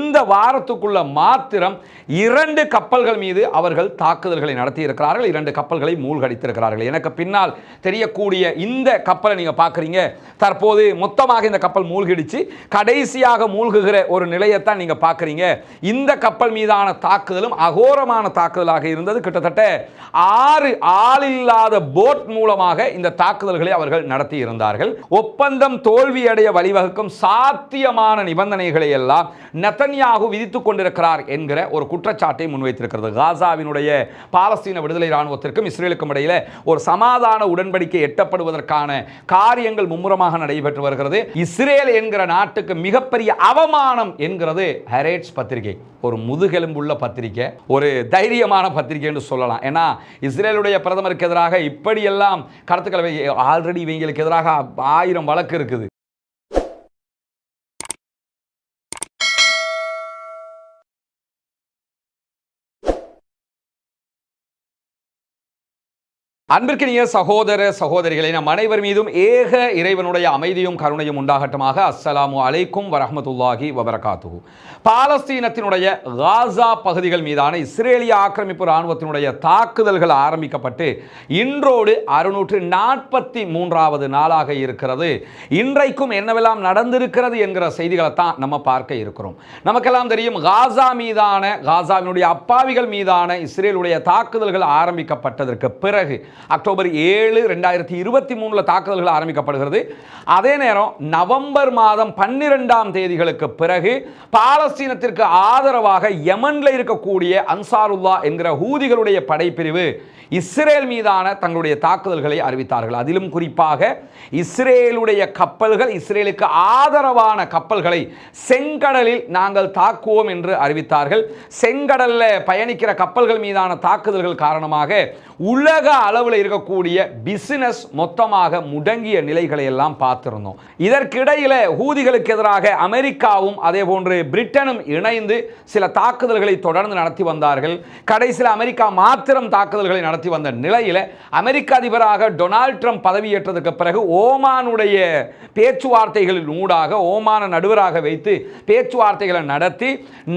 இந்த வாரத்துக்குள்ள மாத்திரம் இரண்டு கப்பல்கள் மீது அவர்கள் தாக்குதல்களை நடத்தியிருக்கிறார்கள். இரண்டு கப்பல்களை மூழ்கடித்திருக்கிறார்கள். எனக்கு பின்னால் தெரியக்கூடிய இந்த கப்பலை நீங்க பார்க்குறீங்க. தற்போது மொத்தமாக இந்த கப்பல் மூழ்கிடிச்சு. கடைசியாக மூழ்குகிற ஒரு நிலையத்தான் நீங்க பார்க்குறீங்க. இந்த கப்பல் மீதான தாக்குதலும் அகோரமான தாக்குதலாக இருந்தது. கிட்டத்தட்ட ஆறு ஆளில்லாத போட் மூலமாக இந்த தாக்குதல்களை அவர்கள் நடத்தி இருந்தார்கள் ஒப்பந்தம் தோல்வியடைய வழிவகுக்கும் சாத்தியமான நிபந்தனைகளை எல்லாம் நெத்தன்யாகு விதித்துக் கொண்டிருக்கிறார் என்கிற ஒரு குற்றச்சாட்டை முன்வைத்திருக்கிறது. காசாவினுடைய பாலஸ்தீன விடுதலை இராணுவத்திற்கும் இஸ்ரேலுக்கும் இடையில ஒரு சமாதான உடன்படிக்கை எட்டப்படுவதற்கான காரியங்கள் மும்முரமாக நடைபெற்று வருகிறது. இஸ்ரேல் என்கிற நாட்டுக்கு மிகப்பெரிய அவமானம் என்கிறது ஹெரேட்ஸ் பத்திரிகை. ஒரு முதுகெலும்புள்ள பத்திரிகை ஒரு தைரியமான பத்திரிகை என்று சொல்லலாம். ஏன்னா இஸ்ரேலுடைய பிரதமருக்கு எதிராக இப்படியெல்லாம் கருத்துக்களை ஆல்ரெடி இவங்களுக்கு எதிராக ஆயிரம் வழக்கு இருக்குது. அன்பிற்கினிய சகோதர சகோதரிகளை நம் அனைவர் மீதும் ஏக இறைவனுடைய அமைதியும் கருணையும் உண்டாகட்டமாக. அஸ்ஸலாமு அலைக்கும் வரஹமத்துல்லாஹி வபரகாத்து பாலஸ்தீனத்தினுடைய காசா பகுதிகள் மீதான இஸ்ரேலிய ஆக்கிரமிப்பு இராணுவத்தினுடைய தாக்குதல்கள் ஆரம்பிக்கப்பட்டு இன்றோடு அறுநூற்று நாற்பத்தி மூன்றாவது நாளாக இருக்கிறது. இன்றைக்கும் என்னவெல்லாம் நடந்திருக்கிறது என்கிற செய்திகளை தான் நம்ம பார்க்க இருக்கிறோம். நமக்கெல்லாம் தெரியும் காசா மீதான காசாவினுடைய அப்பாவிகள் மீதான இஸ்ரேலுடைய தாக்குதல்கள் ஆரம்பிக்கப்பட்டதற்கு பிறகு அக்டோபர் ஏழு ரெண்டாயிரத்தி இருபத்தி மூணில் தாக்குதல்கள் ஆரம்பிக்கப்படுகிறது. அதே நேரம் நவம்பர் மாதம் பன்னிரெண்டாம் தேதிகளுக்கு பிறகு பாலஸ்தீனத்திற்கு ஆதரவாக யமனில் இருக்கக்கூடிய அன்சாருல்லா என்கிற ஹூதிகளுடைய படைப்பிரிவு இஸ்ரேல் மீதான தங்களுடைய தாக்குதல்களை அறிவித்தார்கள். அதிலும் குறிப்பாக இஸ்ரேலுடைய கப்பல்கள் இஸ்ரேலுக்கு ஆதரவான கப்பல்களை செங்கடலில் நாங்கள் தாக்குவோம் என்று அறிவித்தார்கள். செங்கடலில் பயணிக்கிற கப்பல்கள் மீதான தாக்குதல்கள் காரணமாக உலக அளவில் இருக்கக்கூடிய பிசினஸ் மொத்தமாக முடங்கிய நிலைகளை எல்லாம் பார்த்திருந்தோம். இதற்கிடையில் ஹூதிகளுக்கு எதிராக அமெரிக்காவும் அதே போன்று பிரிட்டனும் இணைந்து சில தாக்குதல்களை தொடர்ந்து நடத்தி வந்தார்கள். கடைசியில் அமெரிக்கா மாத்திரம் தாக்குதல்களை நடத்தி நடத்தி வந்த நிலையில் அமெரிக்க அதிபராக டொனால்ட் ட்ரம்ப் பதவியேற்றதுக்கு பிறகு ஓமானுடைய பேச்சுவார்த்தைகளின் ஊடாக ஓமான நடுவராக வைத்து பேச்சுவார்த்தைகளை நடத்தி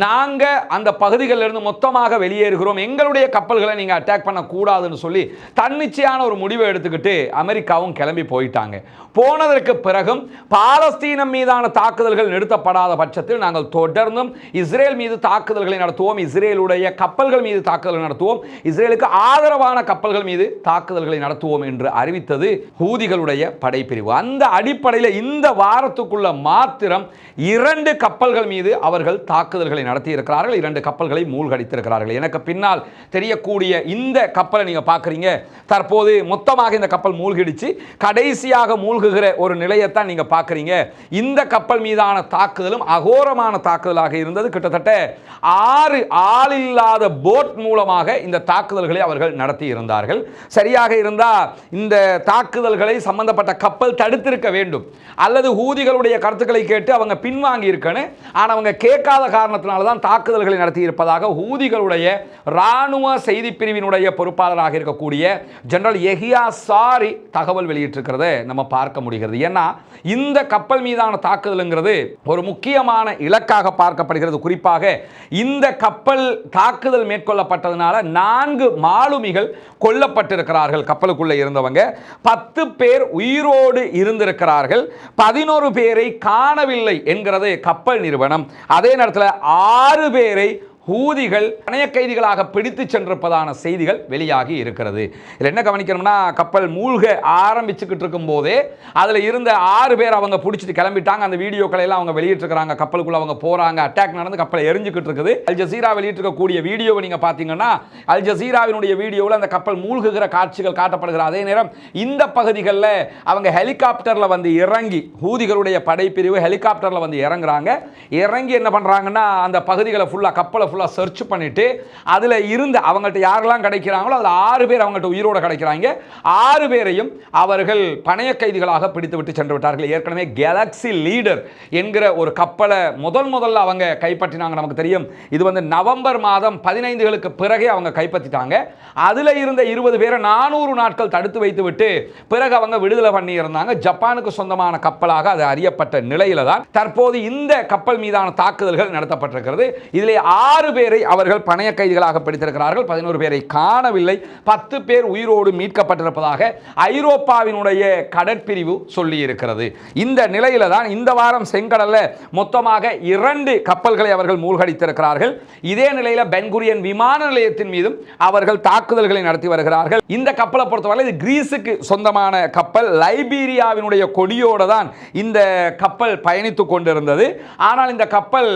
நாங்கள் அந்த பகுதிகளிலிருந்து மொத்தமாக வெளியேறுகிறோம். எங்களுடைய கப்பல்களை நீங்கள் அட்டாக் பண்ணக்கூடாதுன்னு சொல்லி தன்னிச்சையான ஒரு முடிவை எடுத்துக்கிட்டு அமெரிக்காவும் கிளம்பி போயிட்டாங்க. போனதற்கு பிறகும் பாலஸ்தீனம் மீதான தாக்குதல்கள் நிறுத்தப்படாத பட்சத்தில் நாங்கள் தொடர்ந்தும் இஸ்ரேல் மீது தாக்குதல்களை நடத்துவோம். இஸ்ரேலுடைய கப்பல்கள் மீது தாக்குதல் நடத்துவோம். இஸ்ரேலுக்கு ஆதரவான கப்பல்கள் மீது தாக்குதல்களை நடத்துவோம் என்று அறிவித்தது ஹூதிகளுடைய படைப்பிரிவு. அந்த அடிப்படையில் இந்த வாரத்துக்குள்ள மாத்திரம் இரண்டு கப்பல்கள் மீது அவர்கள் தாக்குதல்களை நடத்தி இருக்கிறார்கள் இரண்டு கப்பல்களை மூழ்கடித்திருக்கிறார்கள். எனக்கு பின்னால் தெரியக்கூடிய இந்த கப்பலை நீங்க பார்க்குறீங்க. தற்போது மொத்தமாக இந்த கப்பல் மூழ்கிடுச்சு. கடைசியாக மூழ்குகிற ஒரு நிலையத்தான் நீங்க பார்க்குறீங்க. இந்த கப்பல் மீதான தாக்குதலும் அகோரமான தாக்குதலாக இருந்தது. கிட்டத்தட்ட ஆறு ஆளில்லாத போட் மூலமாக இந்த தாக்குதல்களை அவர்கள் நடத்த இருந்தார்கள். சரியாக இருந்தால் இந்த தாக்குதல்களை சம்பந்தப்பட்ட கப்பல் தடுத்திருக்க வேண்டும். அல்லது ஹூதிகளுடைய கருத்துக்களை கேட்டு அவங்க பின்வாங்கி இருக்கணும் ஆனால் அவங்க கேட்காத காரணத்தினால தான் தாக்குதல்களை நடத்தி இருப்பதாக ஹூதிகளுடைய ராணுவ செய்தி பிரிவினுடைய பொறுப்பாளராக இருக்கக்கூடிய ஜெனரல் எஹியா சாரி தகவல் வெளியிட்டிருக்கிறத நம்ம பார்க்க முடிகிறது. ஏன்னா இந்த கப்பல் மீதான தாக்குதலுங்கிறது ஒரு முக்கியமான இலக்காக பார்க்கப்படுகிறது. குறிப்பாக இந்த கப்பல் தாக்குதல் மேற்கொள்ளப்பட்டதுனால நான்கு மாலுமிகள் கொல்லப்பட்டிருக்கிறார்கள் கப்பலுக்குள்ளே இருந்தவங்க. பத்து பேர் உயிரோடு இருந்திருக்கிறார்கள். பதினோரு பேரை காணவில்லை என்கிறது கப்பல் நிறுவனம். அதே நேரத்தில் ஆறு பேரை ஹூதிகள் பணைய கைதிகளாக பிடித்து சென்றிருப்பதான செய்திகள் வெளியாகி இருக்கிறது. இதில் என்ன கவனிக்கணும்னா கப்பல் மூழ்க ஆரம்பிச்சுக்கிட்டு இருக்கும் போதே அதில் இருந்த ஆறு பேர் அவங்க பிடிச்சிட்டு கிளம்பிட்டாங்க. அந்த வீடியோக்களை எல்லாம் அவங்க வெளியிட்டிருக்கிறாங்க. கப்பலுக்குள்ளே அவங்க போகிறாங்க அட்டாக் நடந்து கப்பலை எரிஞ்சுக்கிட்டு இருக்குது. அல் ஜசீரா வெளியிட்டிருக்கக்கூடிய வீடியோவை நீங்கள் பார்த்தீங்கன்னா அல் ஜசீராவினுடைய வீடியோவில் அந்த கப்பல் மூழ்குகிற காட்சிகள் காட்டப்படுகிற அதே நேரம் இந்த பகுதிகளில் அவங்க ஹெலிகாப்டரில் வந்து இறங்கி ஹூதிகளுடைய படைப்பிரிவு ஹெலிகாப்டரில் வந்து இறங்குறாங்க. இறங்கி என்ன பண்ணுறாங்கன்னா அந்த பகுதிகளை ஃபுல்லாக கப்பலை ஃபுல்லாக சர்ச் பண்ணிட்டு அதில் இருந்து அவங்கள்ட்ட யாரெல்லாம் கிடைக்கிறாங்களோ அதில் ஆறு பேர் அவங்கள்ட்ட உயிரோட கிடைக்கிறாங்க. ஆறு பேரையும் அவர்கள் பணைய கைதிகளாக பிடித்து விட்டு சென்று விட்டார்கள். ஏற்கனவே கேலக்ஸி லீடர் என்கிற ஒரு கப்பலை முதல் முதல்ல அவங்க கைப்பற்றினாங்க நமக்கு தெரியும். இது வந்து நவம்பர் மாதம் பதினைந்துகளுக்கு பிறகே அவங்க கைப்பற்றிட்டாங்க. அதில் இருந்த இருபது பேரை நானூறு நாட்கள் தடுத்து வைத்து விட்டு பிறகு அவங்க விடுதலை பண்ணி இருந்தாங்க ஜப்பானுக்கு சொந்தமான கப்பலாக அது அறியப்பட்ட நிலையில தான் தற்போது இந்த கப்பல் மீதான தாக்குதல்கள் நடத்தப்பட்டிருக்கிறது. இதில் ஆறு பேரை அவர்கள் பணைய கைதிகளாக பிடித்திருக்கிறார்கள். பதினோரு பேரை காணவில்லை. பத்து பேர் உயிரோடு மீட்கப்பட்டிருப்பதாக ஐரோப்பாவினுடைய கடற்பிரிவு சொல்லி இருக்கிறது இந்த நிலையில தான் இந்த வாரம் செங்கடல்ல மொத்தமாக இரண்டு கப்பல்களை அவர்கள் மூழ்கடித்திருக்கிறார்கள். இதே நிலையில பென்குரியன் விமான நிலையத்தின் மீதும் அவர்கள் தாக்குதல்களை நடத்தி வருகிறார்கள். இந்த கப்பலை பொறுத்தவரை இது கிரீஸுக்கு சொந்தமான கப்பல். லைபீரியாவினுடைய கொடியோடு தான் இந்த கப்பல் பயணித்துக் கொண்டிருந்தது. ஆனால் இந்த கப்பல்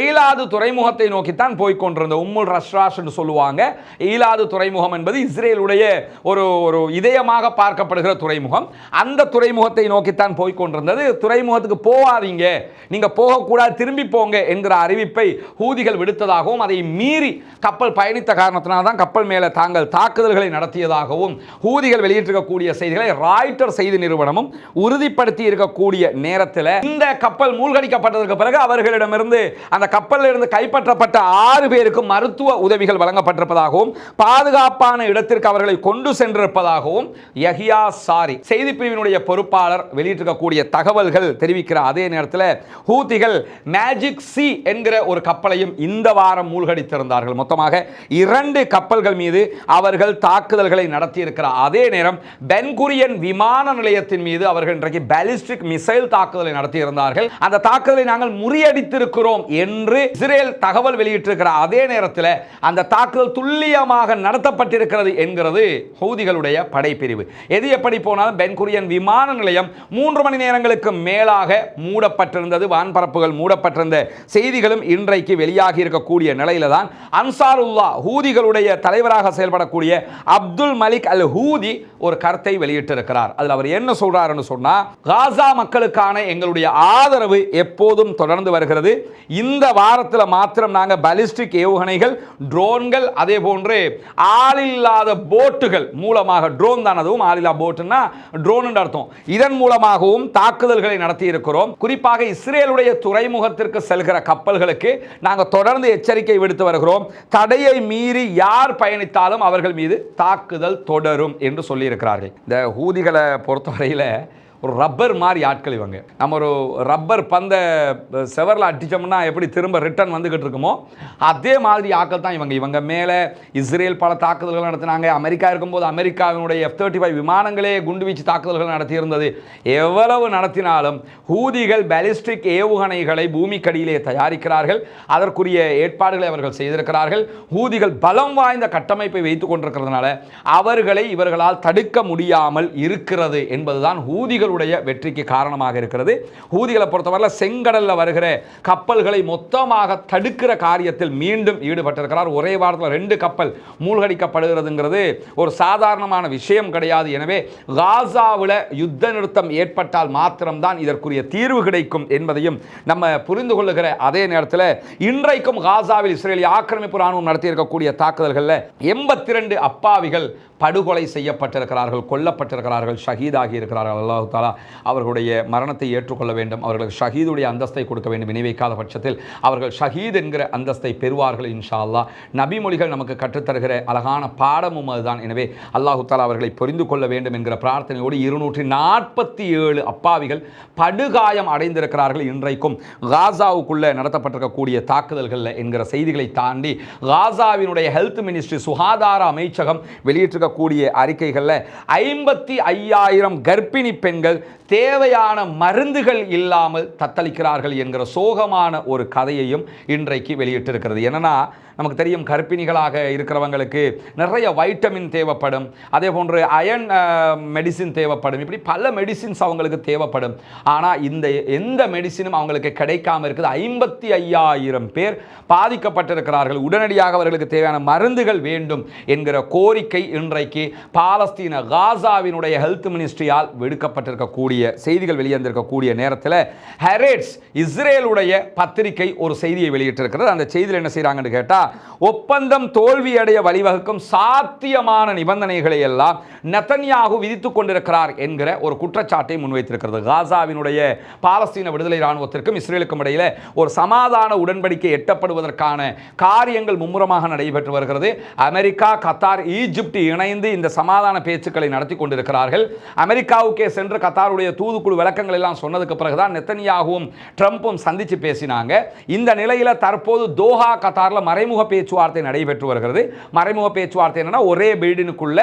ஈலாது துறைமுகத்தை நோக்கித்தான் போய் கொண்டிருந்தது உம்முல் ரஷ்ராஷ் என்று சொல்லுவாங்க. ஈலாது துறைமுகம் என்பது இஸ்ரேலுடைய ஒரு ஒரு இதயமாக பார்க்கப்படுகிற துறைமுகம். அந்த துறைமுகத்தை நோக்கித்தான் போய் கொண்டிருந்தது. துறைமுகத்துக்கு போகாதீங்க. நீங்கள் போகக்கூடாது திரும்பி போங்க என்கிற அறிவிப்பை ஹூதிகள் விடுத்ததாகவும் அதை மீறி கப்பல் பயணித்த காரணத்தினால் தான் கப்பல் மேலே தாங்கள் தாக்குதல்களை நடத்தியதாகவும் ஹூதிகள் வெளியிட்டிருக்கக்கூடிய செய்திகளை ராய்டர் செய்தி நிறுவனமும் உறுதிப்படுத்தி இருக்கக்கூடிய நேரத்தில் இந்த கப்பல் மூழ்கடிக்கப்பட்டதற்கு பிறகு அவர்களிடமிருந்து அந்த கப்பலில் இருந்து கைப்பற்றப்பட்ட ஆறு பேருக்கு மருத்துவ உதவிகள் வழங்கப்பட்டிருப்பதாகவும் பாதுகாப்பான இடத்திற்கு அவர்களை கொண்டு சென்றிருப்பதாகவும் யஹியா சாரி செய்தி பிரிவினுடைய பொறுப்பாளர் வெளியிட்டிருக்கக்கூடிய தகவல்கள் தெரிவிக்கிற அதே நேரத்தில் ஹூத்திகள் மேஜிக் சி என்கிற ஒரு கப்பலையும் இந்த வாரம் மூழ்கடித்திருந்தார்கள். மொத்தமாக இரண்டு கப்பல்கள் மீது அவர்கள் தாக்குதல்களை நடத்தியிருக்கிறார் அதே நேரம் பென்குரியன் விமான நிலையத்தின் மீது அவர்கள் இன்றைக்கு பாலிஸ்டிக் மிசைல் தாக்குதலை நடத்தியிருந்தார்கள். அந்த தாக்குதலை நாங்கள் முறியடித்திருக்கிறோம் என்று இஸ்ரேல் தகவல் வெளியிட்டு வெளியிட்டிருக்கிற அதே நேரத்தில் அந்த தாக்குதல் துல்லியமாக நடத்தப்பட்டிருக்கிறது என்கிறது ஹவுதிகளுடைய படைப்பிரிவு. எது எப்படி போனாலும் பென்குரியன் விமான நிலையம் மூன்று மணி நேரங்களுக்கு மேலாக மூடப்பட்டிருந்தது வான்பரப்புகள் மூடப்பட்டிருந்த செய்திகளும் இன்றைக்கு வெளியாகி இருக்கக்கூடிய நிலையில தான் அன்சாருல்லா ஹூதிகளுடைய தலைவராக செயல்படக்கூடிய அப்துல் மலிக் அல் ஹூதி ஒரு கருத்தை வெளியிட்டிருக்கிறார். அதில் அவர் என்ன சொல்றாருன்னு சொன்னால் காசா மக்களுக்கான எங்களுடைய ஆதரவு எப்போதும் தொடர்ந்து வருகிறது. இந்த வாரத்தில் மாத்திரம் நாங்கள் பேலிஸ்டிக் ஏவுகணைகள் ட்ரோன்கள் அதே போன்று ஆளில்லாத போட்டுகள் மூலமாக ட்ரோன் தான் அதுவும் ஆளில்லா போட்டுன்னா ட்ரோன் அர்த்தம். இதன் மூலமாகவும் தாக்குதல்களை நடத்தி இருக்கிறோம் குறிப்பாக இஸ்ரேலுடைய துறைமுகத்திற்கு செல்கிற கப்பல்களுக்கு நாங்கள் தொடர்ந்து எச்சரிக்கை விடுத்து வருகிறோம். தடையை மீறி யார் பயணித்தாலும் அவர்கள் மீது தாக்குதல் தொடரும் என்று சொல்லியிருக்கிறார்கள். இந்த ஊதிகளை பொறுத்தவரையில் ஒரு ரப்பர் மாதிரி ஆட்கள் இவங்க. நம்ம ஒரு ரப்பர் பந்தை செவரில் அடித்தோம்னா எப்படி திரும்ப ரிட்டர்ன் வந்துக்கிட்டு இருக்குமோ அதே மாதிரி ஆட்கள் தான் இவங்க. இவங்க மேலே இஸ்ரேல் பல தாக்குதல்கள் நடத்தினாங்க. அமெரிக்கா இருக்கும்போது அமெரிக்காவினுடைய எஃப் தேர்ட்டி ஃபைவ் விமானங்களே குண்டுவீச்சு தாக்குதல்கள் நடத்தியிருந்தது. எவ்வளவு நடத்தினாலும் ஹூதிகள் பேலிஸ்டிக் ஏவுகணைகளை பூமிக்கடியிலே தயாரிக்கிறார்கள். அதற்குரிய ஏற்பாடுகளை அவர்கள் செய்திருக்கிறார்கள். ஹூதிகள் பலம் வாய்ந்த கட்டமைப்பை வைத்துக் கொண்டிருக்கிறதுனால அவர்களை இவர்களால் தடுக்க முடியாமல் இருக்கிறது என்பதுதான் ஹூதிகள் ஹூதிகளுடைய வெற்றிக்கு காரணமாக இருக்கிறது. ஹூதிகளை பொறுத்தவரையில் செங்கடலில் வருகிற கப்பல்களை மொத்தமாக தடுக்கிற காரியத்தில் மீண்டும் ஈடுபட்டிருக்கிறார். ஒரே வாரத்தில் ரெண்டு கப்பல் மூழ்கடிக்கப்படுகிறதுங்கிறது ஒரு சாதாரணமான விஷயம் கிடையாது. எனவே காசாவில் யுத்த நிறுத்தம் ஏற்பட்டால் மாத்திரம்தான் இதற்குரிய தீர்வு கிடைக்கும் என்பதையும் நம்ம புரிந்து கொள்ளுகிற அதே நேரத்தில் இன்றைக்கும் காசாவில் இஸ்ரேலிய ஆக்கிரமிப்பு ராணுவம் நடத்தியிருக்கக்கூடிய தாக்குதல்களில் எண்பத்தி ரெண்டு அப்பாவிகள் படுகொலை செய்யப்பட்டிருக்கிறார்கள் கொல்லப்பட்டிருக்கிறார்கள் ஷஹீதாகி இருக்கிறார்கள். அல்லாஹு தாலா அவர்களுடைய மரணத்தை ஏற்றுக்கொள்ள வேண்டும். அவர்களுக்கு ஷஹீதுடைய அந்தஸ்தை கொடுக்க வேண்டும். நினைவைக்காத பட்சத்தில் அவர்கள் ஷஹீத் என்கிற அந்தஸ்தை பெறுவார்கள் இன்ஷா அல்லா நபிமொழிகள் நமக்கு கற்றுத்தருகிற அழகான பாடமும் அதுதான். எனவே அல்லாஹு தாலா அவர்களை புரிந்து கொள்ள வேண்டும் என்கிற பிரார்த்தனையோடு இருநூற்றி நாற்பத்தி ஏழு அப்பாவிகள் படுகாயம் அடைந்திருக்கிறார்கள் இன்றைக்கும். காசாவுக்குள்ளே நடத்தப்பட்டிருக்கக்கூடிய தாக்குதல்களில் என்கிற செய்திகளை தாண்டி காசாவினுடைய ஹெல்த் மினிஸ்ட்ரி சுகாதார அமைச்சகம் வெளியிட்டிருக்கக்கூடிய அறிக்கைகளில் ஐம்பத்தி ஐயாயிரம் கர்ப்பிணி பெண்கள் தேவையான மருந்துகள் இல்லாமல் தத்தளிக்கிறார்கள் என்கிற சோகமான ஒரு கதையையும் இன்றைக்கு வெளியிட்டிருக்கிறது. என்னன்னா நமக்கு தெரியும் கர்ப்பிணிகளாக இருக்கிறவங்களுக்கு நிறைய வைட்டமின் தேவைப்படும். அதே போன்று அயன் மெடிசின் தேவைப்படும். இப்படி பல மெடிசின்ஸ் அவங்களுக்கு தேவைப்படும். ஆனால் இந்த எந்த மெடிசினும் அவங்களுக்கு கிடைக்காம இருக்குது. ஐம்பத்தி ஐயாயிரம் பேர் பாதிக்கப்பட்டிருக்கிறார்கள். உடனடியாக அவர்களுக்கு தேவையான மருந்துகள் வேண்டும் என்கிற கோரிக்கை இன்றைக்கு பாலஸ்தீன காசாவினுடைய ஹெல்த் மினிஸ்ட்ரியால் விடுக்கப்பட்டிருக்கக்கூடிய செய்திகள் வெளிவந்திருக்கக்கூடிய நேரத்தில் ஹெரேட்ஸ் இஸ்ரேலுடைய பத்திரிகை ஒரு செய்தியை வெளியிட்டிருக்கிறது. அந்த செய்தியில் என்ன செய்கிறாங்கன்னு கேட்டால் ஒப்பந்தம் தோல்வியடைய வழிவகுக்கும் சாத்தியமான நிபந்தனைகளை எல்லாம் நெத்தன்யாகு விதித்துக் கொண்டிருக்கிறார் என்கிற ஒரு குற்றச்சாட்டை முன்வைத்திருக்கிறது. காசாவினுடைய பாலஸ்தீன விடுதலை இராணுவத்திற்கும் இஸ்ரேலுக்கும் இடையில ஒரு சமாதான உடன்படிக்கை எட்டப்படுவதற்கான காரியங்கள் மும்முரமாக நடைபெற்று வருகிறது. அமெரிக்கா கத்தார் ஈஜிப்ட் இணைந்து இந்த சமாதான பேச்சுக்களை நடத்தி கொண்டிருக்கிறார்கள். அமெரிக்காவுக்கே சென்று கத்தாருடைய தூதுக்குழு விளக்கங்கள் எல்லாம் சொன்னதுக்கு பிறகுதான் நெத்தனியாகவும் ட்ரம்ப்பும் சந்திச்சு பேசினாங்க. இந்த நிலையில தற்போது தோஹா கத்தார்ல மறைமுக பேச்சுவார்த்தை நடைபெற்று வருகிறது. மறைமுக பேச்சுவார்த்தை என்னன்னா ஒரே பில்டினுக்குள்ள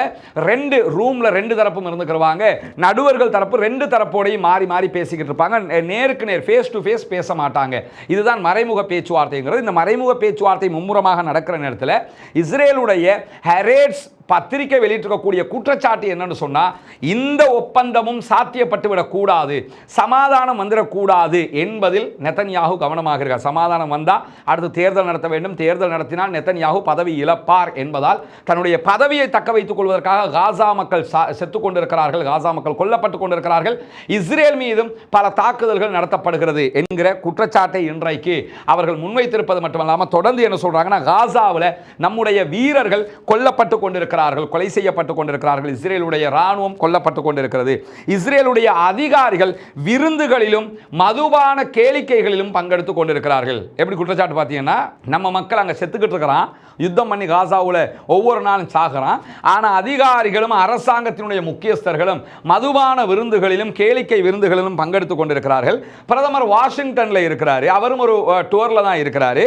ரெண்டு ரூம்ல ரெண்டு தரப்பும் இருந்துக்கிறவாங்க நடுவர்கள் தரப்பு ரெண்டு தரப்போடையும் மாறி மாறி பேசிக்கிட்டு இருப்பாங்க. நேருக்கு நேர் ஃபேஸ் டு ஃபேஸ் பேச மாட்டாங்க. இதுதான் மறைமுக பேச்சுவார்த்தைங்கிறது. இந்த மறைமுக பேச்சுவார்த்தை மும்முரமாக நடக்கிற நேரத்தில் இஸ்ரேலுடைய ஹெரேட்ஸ் பத்திரிகை வெளியிட்டிருக்கக்கூடிய குற்றச்சாட்டு என்னன்னு சொன்னால் இந்த ஒப்பந்தமும் சாத்தியப்பட்டு விடக்கூடாது சமாதானம் வந்துடக்கூடாது என்பதில் நெத்தன்யாகு கவனமாக இருக்கார். சமாதானம் வந்தால் அடுத்து தேர்தல் நடத்த வேண்டும். தேர்தல் நடத்தினால் நெத்தன்யாகு பதவி இழப்பார் என்பதால் தன்னுடைய பதவியை தக்க வைத்துக் கொள்வதற்காக காசா மக்கள் சா- கொண்டிருக்கிறார்கள். காசா மக்கள் கொல்லப்பட்டு கொண்டிருக்கிறார்கள். இஸ்ரேல் மீதும் பல தாக்குதல்கள் நடத்தப்படுகிறது என்கிற குற்றச்சாட்டை இன்றைக்கு அவர்கள் முன்வைத்திருப்பது மட்டுமல்லாமல் தொடர்ந்து என்ன சொல்றாங்கன்னா காசாவில் நம்முடைய வீரர்கள் கொல்லப்பட்டு கொண்டிருக்கிறார்கள் கொலை செய்யப்பட்டு கொண்டிருக்கிறார்கள். இஸ்ரேலுடைய ராணுவம் கொல்லப்பட்டு கொண்டிருக்கிறது. இஸ்ரேலுடைய அதிகாரிகள் விருந்துகளிலும் மதுபான கேளிக்கைகளிலும் பங்கெடுத்து கொண்டிருக்கிறார்கள். எப்படி குற்றச்சாட்டு பார்த்தீங்கன்னா நம்ம மக்கள் அங்கே செத்துக்கிட்டு இருக்கிறான் யுத்தம் பண்ணி காசாவில் ஒவ்வொரு நாளும் சாகிறான். ஆனால் அதிகாரிகளும் அரசாங்கத்தினுடைய முக்கியஸ்தர்களும் மதுபான விருந்துகளிலும் கேளிக்கை விருந்துகளிலும் பங்கெடுத்து கொண்டிருக்கிறார்கள். பிரதமர் வாஷிங்டனில் இருக்கிறாரு. அவரும் ஒரு டூரில் தான் இருக்கிறாரு.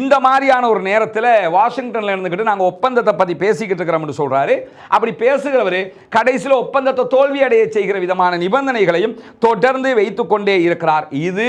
இந்த மாதிரியான ஒரு நேரத்தில் வாஷிங்டனில் இருந்துக்கிட்டு நாங்கள் ஒப்பந்தத்தை பற்றி பேசிக்கிட்டு இருக்கிறோம்னு சொல்கிறாரு அப்படி பேசுகிறவர் கடைசியில் ஒப்பந்தத்தை தோல்வி அடைய செய்கிற விதமான நிபந்தனைகளையும் தொடர்ந்து வைத்துக்கொண்டே இருக்கிறார். இது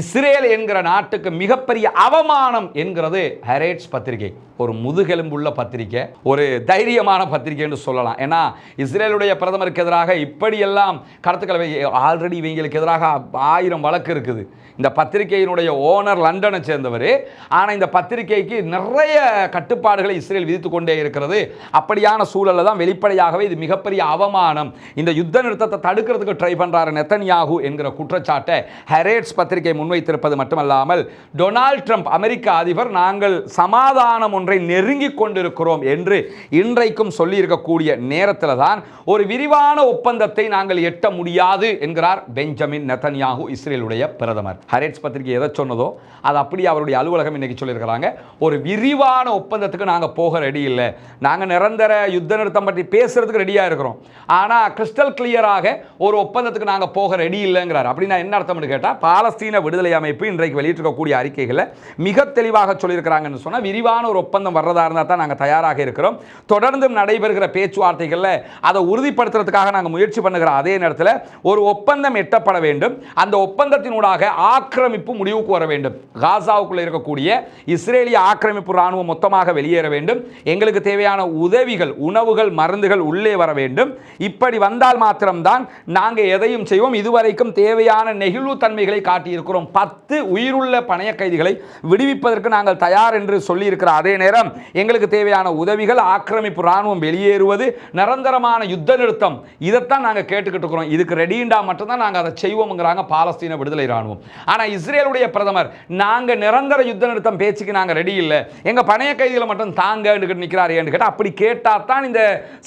இஸ்ரேல் என்கிற நாட்டுக்கு மிகப்பெரிய அவமானம் என்கிறது ஹெரேட்ஸ் பத்திரிகை. ஒரு முதுகெலும்புள்ள பத்திரிக்கை ஒரு தைரியமான பத்திரிகைன்னு சொல்லலாம். ஏன்னா இஸ்ரேலுடைய பிரதமருக்கு எதிராக இப்படியெல்லாம் கடத்துக்களை ஆல்ரெடி இவங்களுக்கு எதிராக ஆயிரம் வழக்கு இருக்குது. இந்த பத்திரிகையினுடைய ஓனர் லண்டனை சேர்ந்தவர். ஆனால் இந்த பத்திரிகைக்கு நிறைய கட்டுப்பாடுகளை இஸ்ரேல் விதித்து கொண்டே இருக்கிறது. அப்படியான சூழலில் தான் வெளிப்படையாகவே இது மிகப்பெரிய அவமானம். இந்த யுத்த நிறுத்தத்தை தடுக்கிறதுக்கு ட்ரை பண்ணுறாரு நெத்தன்யாகு என்கிற குற்றச்சாட்டை ஹெரேட்ஸ் பத்திரிகை முன்வைத்திருப்பது மட்டுமல்லாமல் டொனால்ட் ட்ரம்ப் அமெரிக்க அதிபர் நாங்கள் சமாதானம் ஒன்று நெருங்கி கொண்டிருக்கிறோம் என்று இன்றைக்கும் சொல்லியிருக்கக்கூடிய நேரத்தில் தான் ஒரு விரிவான ஒப்பந்தத்தை நாங்கள் எட்ட முடியாது என்கிறார் பெஞ்சமின் நெத்தன்யாகு இஸ்ரேலுடைய பிரதமர். ஹரேட்ஸ் பத்திரிகை எதை சொன்னதோ அது அப்படியே அவருடைய அலுவலகம் இன்னைக்கு சொல்லியிருக்கிறாங்க. ஒரு விரிவான ஒப்பந்தத்துக்கு நாங்கள் போக ரெடி இல்லை. நாங்கள் நிரந்தர யுத்த நிறுத்தம் பற்றி பேசுறதுக்கு ரெடியாக இருக்கிறோம். ஆனால் கிறிஸ்டல் கிளியராக ஒரு ஒப்பந்தத்துக்கு நாங்கள் போக ரெடி இல்லைங்கிறார். அப்படின்னா என்ன அர்த்தம்னு கேட்டால் பாலஸ்தீன விடுதலை அமைப்பு இன்றைக்கு வெளியிட்டிருக்கக்கூடிய அறிக்கைகளை மிக தெளிவாக சொல்லியிருக்கிறாங்கன்னு சொன்னால் விரிவான ஒரு ஒப்பந்தம் வர்றதா இருந்தால் தான் நாங்கள் தயாராக இருக்கிறோம். தொடர்ந்தும் நடைபெறுகிற பேச்சுவார்த்தைகளில் அதை உறுதிப்படுத்துறதுக்காக நாங்கள் முயற்சி பண்ணுகிற அதே நேரத்தில் ஒரு ஒப்பந்தம் எட்டப்பட வேண்டும். அந்த ஒப்பந்தத்தினூடாக ஆக்கிரமிப்பு முடிவுக்கு வர வேண்டும். காசாவுக்குள்ள இருக்கக்கூடிய இஸ்ரேலிய ஆக்கிரமிப்பு ராணுவம் மொத்தமாக வெளியேற வேண்டும். எங்களுக்கு தேவையான உதவிகள் உணவுகள் மருந்துகள் உள்ளே வர வேண்டும். இப்படி வந்தால் மாத்திரம்தான் நாங்கள் எதையும் செய்வோம். இதுவரைக்கும் தேவையான நெகிழ்வு தன்மைகளை காட்டியிருக்கிறோம். பத்து உயிருள்ள பணைய கைதிகளை விடுவிப்பதற்கு நாங்கள் தயார் என்று சொல்லியிருக்கிற அதே நேரம் எங்களுக்கு தேவையான உதவிகள் ஆக்கிரமிப்பு ராணுவம் வெளியேறுவது நிரந்தரமான யுத்த நிறுத்தம். இதைத்தான் நாங்கள் கேட்டுக்கிட்டு இருக்கிறோம். இதுக்கு ரெடிண்டா மட்டும்தான் நாங்கள் அதை செய்வோம்ங்கிறாங்க பாலஸ்தீன விடுதலை ராணுவம் ஆனால் இஸ்ரேலுடைய பிரதமர் நாங்கள் நிரந்தர யுத்த நிறுத்தம் பேச்சுக்கு நாங்கள் ரெடி இல்லை. எங்கள் பணைய கைதிகளை மட்டும் தாங்க நிற்கிறாரு கேட்டால் அப்படி கேட்டால் தான் இந்த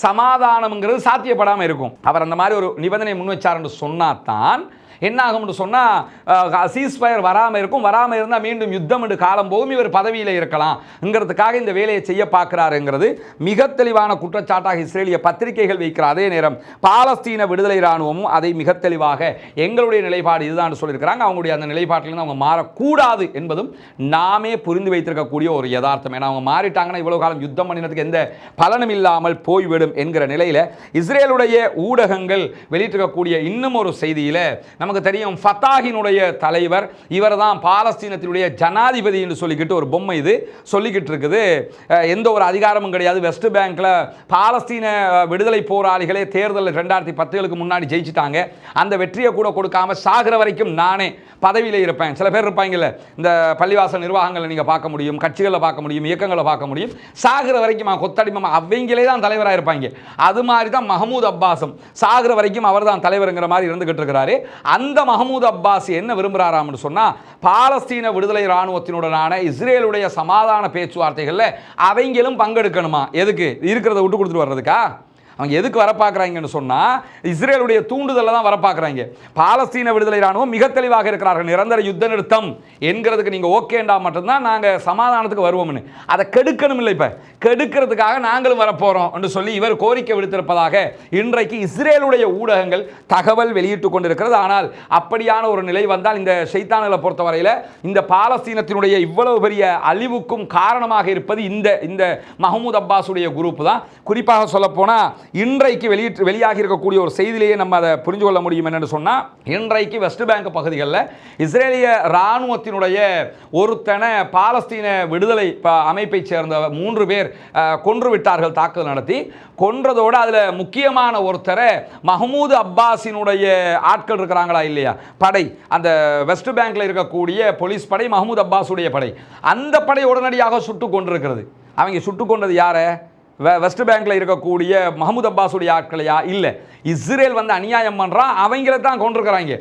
சமாதானம்ங்கிறது சாத்தியப்படாமல் இருக்கும். அவர் அந்த மாதிரி ஒரு நிபந்தனை முன் வச்சார் சொன்னா தான் என்ன ஆகும்னு சொன்னால் சீஸ்ஃபயர் வராமல் இருக்கும். வராமல் இருந்தால் மீண்டும் யுத்தம் என்று காலம் போகும். இவர் பதவியில் இருக்கலாம்ங்கிறதுக்காக இந்த வேலையை செய்ய பார்க்கிறாருங்கிறது. மிக தெளிவான குற்றச்சாட்டாக இஸ்ரேலிய பத்திரிகைகள் வைக்கிற அதே நேரம் பாலஸ்தீன விடுதலை இராணுவமும் அதை மிக தெளிவாக எங்களுடைய நிலைப்பாடு இதுதான் சொல்லியிருக்கிறாங்க. அவங்களுடைய அந்த நிலைப்பாட்டிலிருந்து அவங்க மாறக்கூடாது என்பதும் நாமே புரிந்து வைத்திருக்கக்கூடிய ஒரு யதார்த்தம். ஏன்னா அவங்க மாறிட்டாங்கன்னா இவ்வளவு காலம் யுத்தம் பண்ணினதுக்கு எந்த பலனும் இல்லாமல் போய்விடும் என்கிற நிலையில் இஸ்ரேலுடைய ஊடகங்கள் வெளியிட்டிருக்கக்கூடிய இன்னும் ஒரு செய்தியில் நம்ம நமக்கு தெரியும் ஃபத்தாஹினுடைய தலைவர் இவர் தான் பாலஸ்தீனத்தினுடைய ஜனாதிபதி என்று சொல்லிக்கிட்டு ஒரு பொம்மை இது சொல்லிக்கிட்டு இருக்குது. எந்த ஒரு அதிகாரமும் கிடையாது. வெஸ்ட் பேங்க்ல பாலஸ்தீன விடுதலை போராளிகளே தேர்தலில் ரெண்டாயிரத்தி பத்துகளுக்கு முன்னாடி ஜெயிச்சிட்டாங்க. அந்த வெற்றியை கூட கொடுக்காம சாகிற வரைக்கும் நானே பதவியில் இருப்பேன். சில பேர் இருப்பாங்கல்ல இந்த பள்ளிவாசல் நிர்வாகங்களை நீங்கள் பார்க்க முடியும் கட்சிகளை பார்க்க முடியும் இயக்கங்களை பார்க்க முடியும். சாகிற வரைக்கும் கொத்தடிமம் அவங்களே தான் தலைவராக இருப்பாங்க. அது மாதிரி தான் மஹமூத் அப்பாஸும் சாகிற வரைக்கும் அவர் தான் தலைவருங்கிற மாதிரி இருந்துகிட்டு இருக்கிறாரு. அந்த அந்த மஹமூத் அப்பாஸ் என்ன விரும்புகிறாராம்னு சொன்னால் பாலஸ்தீன விடுதலை இராணுவத்தினுடனான இஸ்ரேலுடைய சமாதான பேச்சுவார்த்தைகளில் அவங்களும் பங்கெடுக்கணுமா? எதுக்கு? இருக்கிறத விட்டு கொடுத்துட்டு வர்றதுக்கா? அவங்க எதுக்கு வர பார்க்குறாங்கன்னு சொன்னால் இஸ்ரேலுடைய தூண்டுதலில் தான் வர பார்க்குறாங்க பாலஸ்தீன விடுதலை ராணுவம் மிக தெளிவாக இருக்கிறார்கள். நிரந்தர யுத்த நிறுத்தம் என்கிறதுக்கு நீங்கள் ஓகேண்டா மட்டும்தான் நாங்கள் சமாதானத்துக்கு வருவோம்னு. அதை கெடுக்கணும் இல்லை இப்போ. கெடுக்கிறதுக்காக நாங்களும் வரப்போகிறோம் என்று சொல்லி இவர் கோரிக்கை விடுத்திருப்பதாக இன்றைக்கு இஸ்ரேலுடைய ஊடகங்கள் தகவல் வெளியிட்டு கொண்டிருக்கிறது. ஆனால் அப்படியான ஒரு நிலை வந்தால் இந்த ஷைத்தான்களை பொறுத்தவரையில் இந்த பாலஸ்தீனத்தினுடைய இவ்வளவு பெரிய அழிவுக்கும் காரணமாக இருப்பது இந்த இந்த மஹமூத் அப்பாஸுடைய குரூப் தான். குறிப்பாக சொல்லப்போனால் இன்றைக்கு வெளியிட்டு வெளியாகி இருக்கக்கூடிய ஒரு செய்தியிலேயே நம்ம அதை புரிஞ்சு கொள்ள முடியும் என்னென்னு சொன்னால் இன்றைக்கு வெஸ்ட் பேங்க் பகுதிகளில் இஸ்ரேலிய இராணுவத்தினுடைய ஒருத்தனை பாலஸ்தீன விடுதலை ப- அமைப்பைச் சேர்ந்த மூன்று பேர் கொன்று விட்டார்கள் தாக்குதல் நடத்தி. கொன்றதோடு அதில் முக்கியமான ஒருத்தரை மஹமூது அப்பாஸினுடைய ஆட்கள் இருக்கிறாங்களா இல்லையா? படை. அந்த வெஸ்ட் பேங்கில் இருக்கக்கூடிய போலீஸ் படை மஹமூத் அப்பாஸுடைய படை. அந்த படை உடனடியாக சுட்டு கொண்டிருக்கிறது. அவங்க சுட்டு கொண்டது யாரை? வெஸ்ட் பேங்கில் இருக்கக்கூடிய மஹமூத் அப்பாஸுடைய ஆட்களையா? இல்லை. இஸ்ரேல் வந்து அநியாயம் பண்ணுறான் அவங்கள தான் கொண்டிருக்கிறாங்க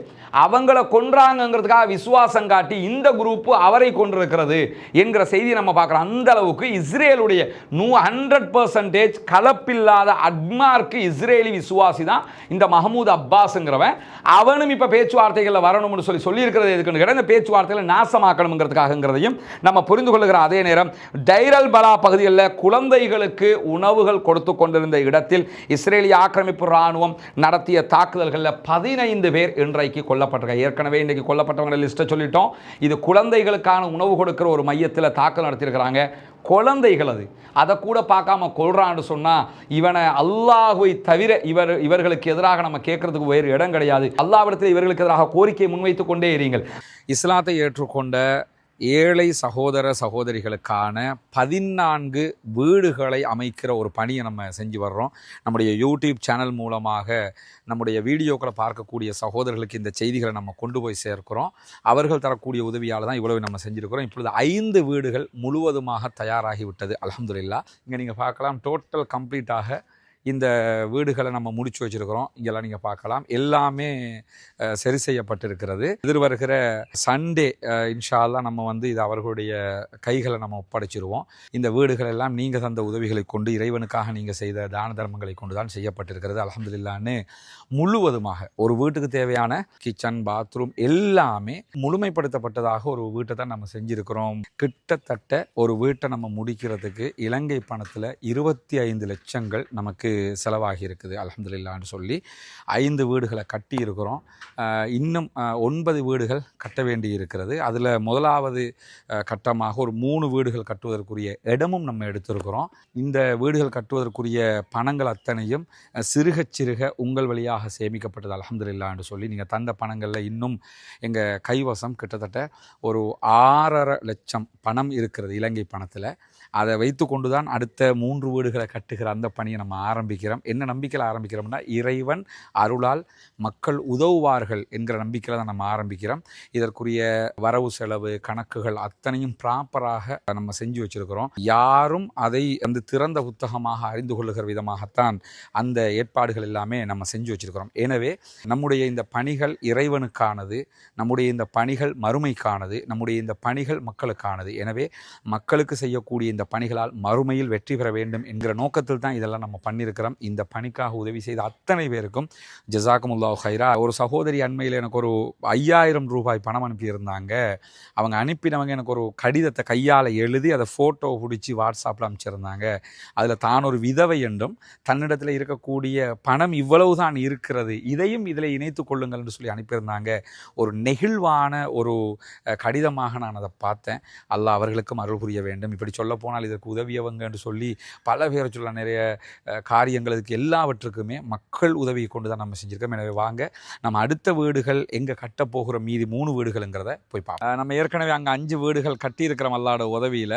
அவங்கள கொன்றாங்கங்கிறதுக்காக விசுவாசம் காட்டி இந்த குரூப் அவரை கொண்டிருக்கிறது என்கிற செய்தி நம்ம பார்க்குறோம். அந்த அளவுக்கு இஸ்ரேலுடைய நூ ஹண்ட்ரட் பர்சன்டேஜ் கலப்பில்லாத அட்மார்க்கு இஸ்ரேலி விசுவாசி தான் இந்த மஹமூத் அப்பாஸுங்கிறவன். அவனும் இப்போ பேச்சுவார்த்தைகளில் வரணும்னு சொல்லி சொல்லியிருக்கிறது எதுக்குன்னு கேட்டால் இந்த பேச்சுவார்த்தைகளை நாசமாக்கணுங்கிறதுக்காகங்கிறதையும் நம்ம புரிந்து கொள்ளுகிற அதே நேரம் டைரல் பலா பகுதிகளில் குழந்தைகளுக்கு உணவுகள் கொடுத்து கொண்டிருந்த இடத்தில் இஸ்ரேலிய ஆக்கிரமிப்பு இராணுவம் நடத்திய தாக்குதல்களில் பதினைந்து பேர் இன்றைக்கு கொல்லப்பட்டிருக்காங்க ஏற்கனவே இன்றைக்கு கொல்லப்பட்டவங்க லிஸ்ட்டை சொல்லிட்டோம். இது குழந்தைகளுக்கான உணவு கொடுக்கிற ஒரு மையத்தில் தாக்கல் நடத்தியிருக்கிறாங்க. குழந்தைகள் அது. அதை கூட பார்க்காம கொள்றான்னு சொன்னால் இவனை அல்லாஹுவை தவிர இவர் இவர்களுக்கு எதிராக நம்ம கேட்கறதுக்கு வேறு இடம் கிடையாது. அல்லாவிடத்தில் இவர்களுக்கு எதிராக கோரிக்கையை முன்வைத்து கொண்டே இருங்கள். இஸ்லாத்தை ஏற்றுக்கொண்ட ஏழை சகோதர சகோதரிகளுக்கான பதினான்கு வீடுகளை அமைக்கிற ஒரு பணியை நம்ம செஞ்சு வர்றோம். நம்முடைய யூடியூப் சேனல் மூலமாக நம்முடைய வீடியோக்களை பார்க்கக்கூடிய சகோதரர்களுக்கு இந்த செய்திகளை நம்ம கொண்டு போய் சேர்க்கிறோம். அவர்கள் தரக்கூடிய உதவியால் தான் இவ்வளவு நம்ம செஞ்சுருக்கிறோம். இப்பொழுது ஐந்து வீடுகள் முழுவதுமாக தயாராகிவிட்டது அலமதுல்லா இங்கே நீங்கள் பார்க்கலாம் டோட்டல் கம்ப்ளீட்டாக இந்த வீடுகளை நம்ம முடிச்சு வச்சிருக்கிறோம். இங்கெல்லாம் நீங்கள் பார்க்கலாம். எல்லாமே சரி செய்யப்பட்டிருக்கிறது. எதிர்வருகிற சண்டே இன்ஷால்லாம் நம்ம வந்து இது அவர்களுடைய கைகளை நம்ம ஒப்படைச்சிருவோம். இந்த வீடுகள் எல்லாம் நீங்கள் தந்த உதவிகளை கொண்டு இறைவனுக்காக நீங்கள் செய்த தான தர்மங்களை கொண்டு தான் செய்யப்பட்டிருக்கிறது. அலமதுல்லான்னு முழுவதுமாக ஒரு வீட்டுக்கு தேவையான கிச்சன் பாத்ரூம் எல்லாமே முழுமைப்படுத்தப்பட்டதாக ஒரு வீட்டை தான் நம்ம செஞ்சுருக்கிறோம். கிட்டத்தட்ட ஒரு வீட்டை நம்ம முடிக்கிறதுக்கு இலங்கை பணத்தில் இருபத்தி ஐந்து லட்சங்கள் நமக்கு செலவாகி இருக்குது அலமதுல்லான்னு சொல்லி. ஐந்து வீடுகளை கட்டி இருக்கிறோம் இன்னும் ஒன்பது வீடுகள் கட்ட வேண்டி இருக்கிறது அதில் முதலாவது கட்டமாக ஒரு மூணு வீடுகள் கட்டுவதற்குரிய இடமும் நம்ம எடுத்திருக்கிறோம். இந்த வீடுகள் கட்டுவதற்குரிய பணங்கள் அத்தனையும் சிறுக சிறுக உங்கள் வழியாக சேமிக்கப்பட்டது அலமதுல்லான்னு சொல்லி. நீங்கள் தந்த பணங்களில் இன்னும் எங்கள் கைவசம் கிட்டத்தட்ட ஒரு ஆறரை லட்சம் பணம் இருக்கிறது இலங்கை பணத்தில். அதை வைத்து கொண்டு தான் அடுத்த மூன்று வீடுகளை கட்டுகிற அந்த பணியை நம்ம ஆரம்பிக்கிறோம். என்ன நம்பிக்கையில் ஆரம்பிக்கிறோம்னா இறைவன் அருளால் மக்கள் உதவுவார்கள் என்கிற நம்பிக்கையில் தான் நம்ம ஆரம்பிக்கிறோம். இதற்குரிய வரவு செலவு கணக்குகள் அத்தனையும் ப்ராப்பராக நம்ம செஞ்சு வச்சிருக்கிறோம். யாரும் அதை அந்த திறந்த புத்தகமாக அறிந்து கொள்ளுகிற விதமாகத்தான் அந்த ஏற்பாடுகள் எல்லாமே நம்ம செஞ்சு வச்சிருக்கிறோம். எனவே நம்முடைய இந்த பணிகள் இறைவனுக்கானது நம்முடைய இந்த பணிகள் மறுமைக்கானது நம்முடைய இந்த பணிகள் மக்களுக்கானது. எனவே மக்களுக்கு செய்யக்கூடிய இந்த இந்த பணிகளால் மறுமையில் வெற்றி பெற வேண்டும் என்கிற நோக்கத்தில் தான் இதெல்லாம் நம்ம பண்ணியிருக்கிறோம். இந்த பணிக்காக உதவி செய்த அத்தனை பேருக்கும் ஜசாக்குமுல்லா ஹைரா ஒரு சகோதரி அண்மையில் எனக்கு ஒரு ஐயாயிரம் ரூபாய் பணம் அனுப்பியிருந்தாங்க. அவங்க அனுப்பினவங்க எனக்கு ஒரு கடிதத்தை கையால் எழுதி அதை ஃபோட்டோ பிடிச்சி வாட்ஸ்அப்பில் அனுப்பிச்சிருந்தாங்க அதில் தான் ஒரு விதவை என்றும் தன்னிடத்தில் இருக்கக்கூடிய பணம் இவ்வளவு தான் இருக்கிறது இதையும் இதில் இணைத்து கொள்ளுங்கள் என்று சொல்லி அனுப்பியிருந்தாங்க. ஒரு நெகிழ்வான ஒரு கடிதமாக நான் அதை பார்த்தேன். அல்லாஹ் அவர்களுக்கும் அருள் புரிய வேண்டும். இப்படி சொல்ல போனால் இதற்கு உதவியவங்க என்று சொல்லி பல பேர் சொல்ல நிறைய காரியங்களுக்கு காரியங்கள் இதுக்கு எல்லாவற்றுக்குமே மக்கள் உதவியை கொண்டு தான் நம்ம செஞ்சுருக்கோம். எனவே வாங்க நம்ம அடுத்த வீடுகள் எங்கே கட்டப்போகிற மீதி மூணு வீடுகள்ங்கிறத போய் பார்ப்போம் நம்ம ஏற்கனவே அங்கே அஞ்சு வீடுகள் கட்டியிருக்கிற மல்லாட உதவியில்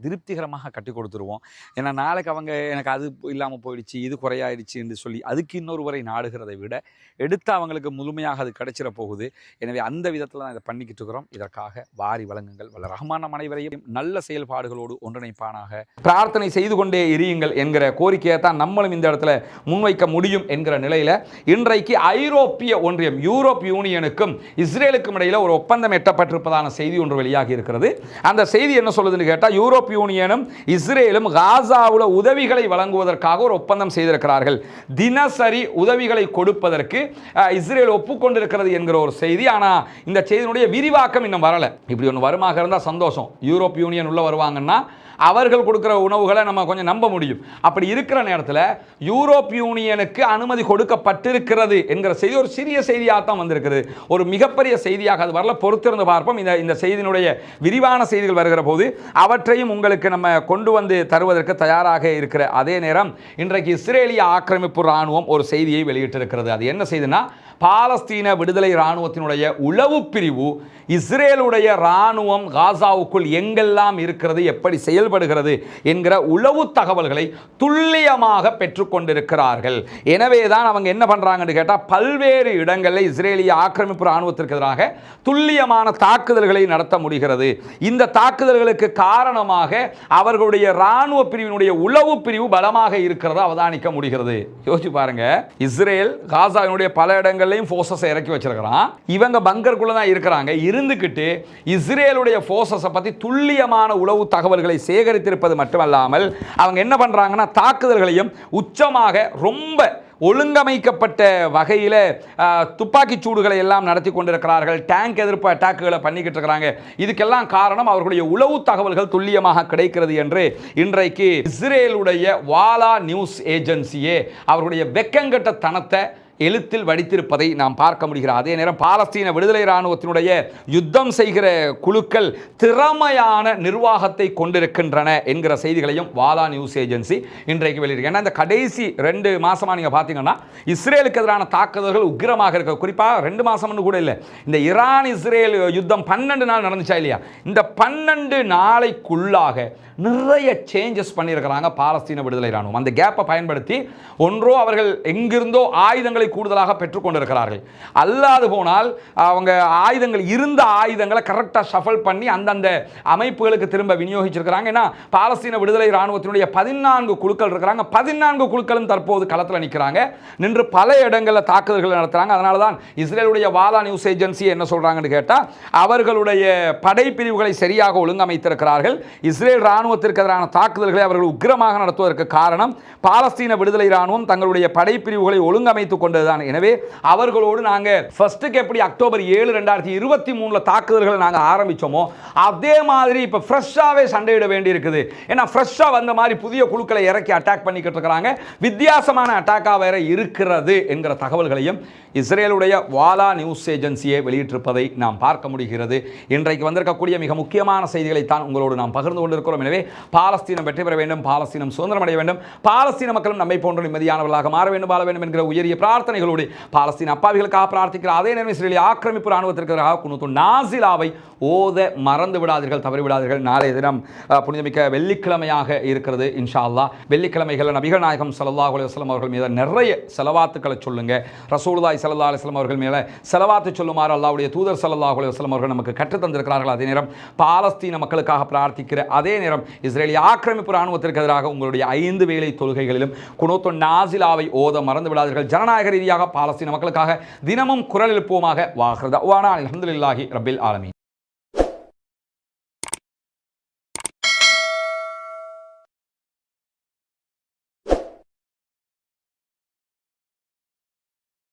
திருப்திகரமாக கட்டி கொடுத்துருவோம். ஏன்னா நாளைக்கு அவங்க எனக்கு அது இல்லாமல் போயிடுச்சு இது குறையாயிடுச்சு என்று சொல்லி அதுக்கு இன்னொரு வரை நாடுகிறதை விட எடுத்து அவங்களுக்கு முழுமையாக அது கிடைச்சிட போகுது. எனவே அந்த விதத்தில் தான் இதை பண்ணிக்கிட்டு இருக்கிறோம். இதற்காக வாரி வழங்குங்கள். வல்ல ரஹமான அனைவரையும் நல்ல செயல்பாடுகளோடு ஒன்றிணைப்பானாக. பிரார்த்தனை செய்து கொண்டே எரியுங்கள் என்கிற கோரிக்கையை தான் நம்மளும் இந்த இடத்துல முன்வைக்க முடியும் என்கிற நிலையில் இன்றைக்கு ஐரோப்பிய ஒன்றியம் யூரோப் யூனியனுக்கும் இஸ்ரேலுக்கும் இடையில் ஒரு ஒப்பந்தம் எட்டப்பட்டிருப்பதான செய்தி ஒன்று வெளியாகி இருக்கிறது. அந்த செய்தி என்ன சொல்லுதுன்னு கேட்டால் யூரோப் யூனியனும் இஸ்ரேலும் காசாவில் உதவிகளை வழங்குவதற்காக ஒரு ஒப்பந்தம் செய்திருக்கிறார்கள். தினசரி உதவிகளை கொடுப்பதற்கு இஸ்ரேல் ஒப்புக்கொண்டிருக்கிறது என்கிற ஒரு செய்தி. ஆனால் இந்த செய்தியினுடைய விரிவாக்கம் இன்னும் வரலை. இப்படி ஒன்று வருமாக இருந்தால் சந்தோஷம். யூரோப் யூனியன் உள்ள வருவாங்கன்னா அவர்கள் கொடுக்குற உணவுகளை நம்ம கொஞ்சம் நம்ப முடியும். அப்படி இருக்கிற நேரத்தில் யூரோப் யூனியனுக்கு அனுமதி கொடுக்கப்பட்டிருக்கிறது என்கிற செய்தி ஒரு சிறிய செய்தியாக தான் வந்திருக்கிறது ஒரு மிகப்பெரிய செய்தியாக அது வரல. பொறுத்திருந்து பார்ப்போம். இந்த இந்த செய்தியினுடைய விரிவான செய்திகள் வருகிற போது அவற்றையும் உங்களுக்கு நம்ம கொண்டு வந்து தருவதற்கு தயாராக இருக்கிற அதே நேரம் இன்றைக்கு இஸ்ரேலிய ஆக்கிரமிப்பு இராணுவம் ஒரு செய்தியை வெளியிட்டிருக்கிறது. அது என்ன செய்தினா பாலஸ்தீன விடுதலை இராணுவத்தினுடைய உளவு பிரிவு இஸ்ரேலுடைய இராணுவம் காசாவுக்குள் எங்கெல்லாம் இருக்கிறது எப்படி செயல்படுகிறது என்கிற உளவு தகவல்களை துல்லியமாக பெற்றுக்கொண்டிருக்கிறார்கள் எனவே தான் அவங்க என்ன பண்ணுறாங்கன்னு கேட்டால் பல்வேறு இடங்களில் இஸ்ரேலிய ஆக்கிரமிப்பு இராணுவத்திற்கு எதிராக துல்லியமான தாக்குதல்களை நடத்த முடிகிறது. இந்த தாக்குதல்களுக்கு காரணமாக அவர்களுடைய இராணுவ பிரிவினுடைய உளவு பிரிவு பலமாக இருக்கிறத அவதானிக்க முடிகிறது. யோசிச்சு பாருங்க இஸ்ரேல் காசாவினுடைய பல இடங்கள் இஸ்ரேலையும் ஃபோர்ஸஸை இறக்கி வச்சிருக்கிறான். இவங்க பங்கருக்குள்ள தான் இருக்கிறாங்க. இருந்துக்கிட்டு இஸ்ரேலுடைய ஃபோர்ஸஸை பற்றி துல்லியமான உளவு தகவல்களை சேகரித்திருப்பது மட்டுமல்லாமல் அவங்க என்ன பண்ணுறாங்கன்னா தாக்குதல்களையும் உச்சமாக ரொம்ப ஒழுங்கமைக்கப்பட்ட வகையில் துப்பாக்கி சூடுகளை எல்லாம் நடத்தி கொண்டிருக்கிறார்கள். டேங்க் எதிர்ப்பு அட்டாக்குகளை பண்ணிக்கிட்டு இருக்கிறாங்க. இதுக்கெல்லாம் காரணம் அவர்களுடைய உளவு தகவல்கள் துல்லியமாக கிடைக்கிறது என்று இன்றைக்கு இஸ்ரேலுடைய வாலா நியூஸ் ஏஜென்சியே அவருடைய வெக்கங்கட்ட தனத்தை எழுத்தில் வடித்திருப்பதை நாம் பார்க்க முடிகிறது. அதே நேரம் பாலஸ்தீன விடுதலை இராணுவத்தினுடைய யுத்தம் செய்கிற குழுக்கள் திறமையான நிர்வாகத்தை கொண்டிருக்கின்றன என்கிற செய்திகளையும் வாலா நியூஸ் ஏஜென்சி இன்றைக்கு வெளியிருக்கு. ஏன்னா இந்த கடைசி ரெண்டு மாதமாக நீங்கள் பார்த்தீங்கன்னா இஸ்ரேலுக்கு எதிரான தாக்குதல்கள் உக்கிரமாக இருக்க. குறிப்பாக ரெண்டு மாதம்னு கூட இல்லை. இந்த ஈரான் இஸ்ரேல் யுத்தம் பன்னெண்டு நாள் நடந்துச்சா இல்லையா? இந்த பன்னெண்டு நாளைக்குள்ளாக நிறைய சேஞ்சஸ் பண்ணியிருக்கிறாங்க பாலஸ்தீன விடுதலை இராணுவம். அந்த கேப்பை பயன்படுத்தி ஒன்றோ அவர்கள் எங்கிருந்தோ ஆயுதங்களை கூடுதலாக பெற்றுக்கொண்டிருக்கிறார்கள். அல்லாது போனால் அவங்க ஆயுதங்கள் இருந்த ஆயுதங்களை கரெக்டாக ஷஃபல் பண்ணி அந்தந்த அமைப்புகளுக்கு திரும்ப விநியோகிச்சிருக்கிறாங்க. ஏன்னா பாலஸ்தீன விடுதலை இராணுவத்தினுடைய பதினான்கு குழுக்கள் இருக்கிறாங்க. பதினான்கு குழுக்களும் தற்போது களத்தில் நிற்கிறாங்க நின்று பல இடங்களில் தாக்குதல்கள் நடத்துகிறாங்க அதனால தான் இஸ்ரேலுடைய வாலா நியூஸ் ஏஜென்சி என்ன சொல்கிறாங்கன்னு கேட்டால் அவர்களுடைய படைப்பிரிவுகளை சரியாக ஒழுங்கமைத்திருக்கிறார்கள். இஸ்ரேல் இராணுவத்திற்கு எதிரான தாக்குதல்களை அவர்கள் உக்கிரமாக நடத்துவதற்கு காரணம் பாலஸ்தீன விடுதலை இராணுவம் தங்களுடைய படைப்பிரிவுகளை ஒழுங்கமைத்துக் கொண்டதுதான். எனவே அவர்களோடு நாங்கள் ஃபர்ஸ்ட்டுக்கு எப்படி அக்டோபர் ஏழு ரெண்டாயிரத்தி இருபத்தி மூணில் தாக்குதல்களை நாங்கள் ஆரம்பித்தோமோ அதே மாதிரி இப்போ ஃப்ரெஷ்ஷாகவே சண்டையிட வேண்டி இருக்குது ஏன்னா ஃப்ரெஷ்ஷாக வந்த மாதிரி புதிய குழுக்களை இறக்கி அட்டாக் பண்ணிக்கிட்டு இருக்கிறாங்க. வித்தியாசமான அட்டாக்காக வேற இருக்கிறது என்கிற தகவல்களையும் இஸ்ரேலுடைய வாலா நியூஸ் ஏஜென்சியை வெளியிட்டிருப்பதை நாம் பார்க்க முடிகிறது. இன்றைக்கு வந்திருக்கக்கூடிய மிக முக்கியமான செய்திகளை தான் உங்களோடு நாம் பகிர்ந்து கொண்டிருக்கிறோம். எனவே பாலஸ்தீனம் வெற்றி பெற வேண்டும் பாலஸ்தீனம் சுதந்திரம் அடைய வேண்டும். பாலஸ்தீன மக்களும் நம்மை போன்ற நிம்மதியானவர்களாக மாற வேண்டும் வாழ வேண்டும் என்கிற உயரிய பிரார்த்தனைகளோடு பாலஸ்தீன அப்பாவிகளுக்காக பிரார்த்திக்கிற அதே நேரம் இஸ்ரேலிய ஆக்கிரமிப்பு ராணுவத்திற்கு எதிராக நாசிலாவை ஓத மறந்து விடாதீர்கள் தவறி விடாதீர்கள். நாளைய தினம் புனிதமிக்க வெள்ளிக்கிழமையாக இருக்கிறது இன்ஷா அல்லாஹ் வெள்ளிக்கிழமைகள் நபிகள் நாயகம் ஸல்லல்லாஹு அலுவலம் அவர்கள் மீது நிறைய செலவாத்துக்களை சொல்லுங்க. ரசூலுதாய் சல்லா அலுவலம் அவர்கள் மேலே செலவாத்து சொல்லுமாறு அல்லாவுடைய தூதர் ஸல்லல்லாஹு அலுவலம் அவர்கள் நமக்கு கற்றுத்தந்திருக்கிறார்கள். அதே நேரம் பாலஸ்தீன மக்களுக்காக பிரார்த்திக்கிற அதே நேரம் இஸ்ரேலிய ஆக்கிரமிப்பு ராணுவத்திற்கு எதிராக உங்களுடைய ஐந்து வேலை தொழுகைகளிலும் குணத்தொன் நாசிலாவை ஓத மறந்து விடாதீர்கள். ஜனநாயக ரீதியாக பாலஸ்தீன மக்களுக்காக தினமும் குரல் எழுப்புவோமாக வாகிறது வானா அல்ஹம்துலில்லாஹி ரப்பில்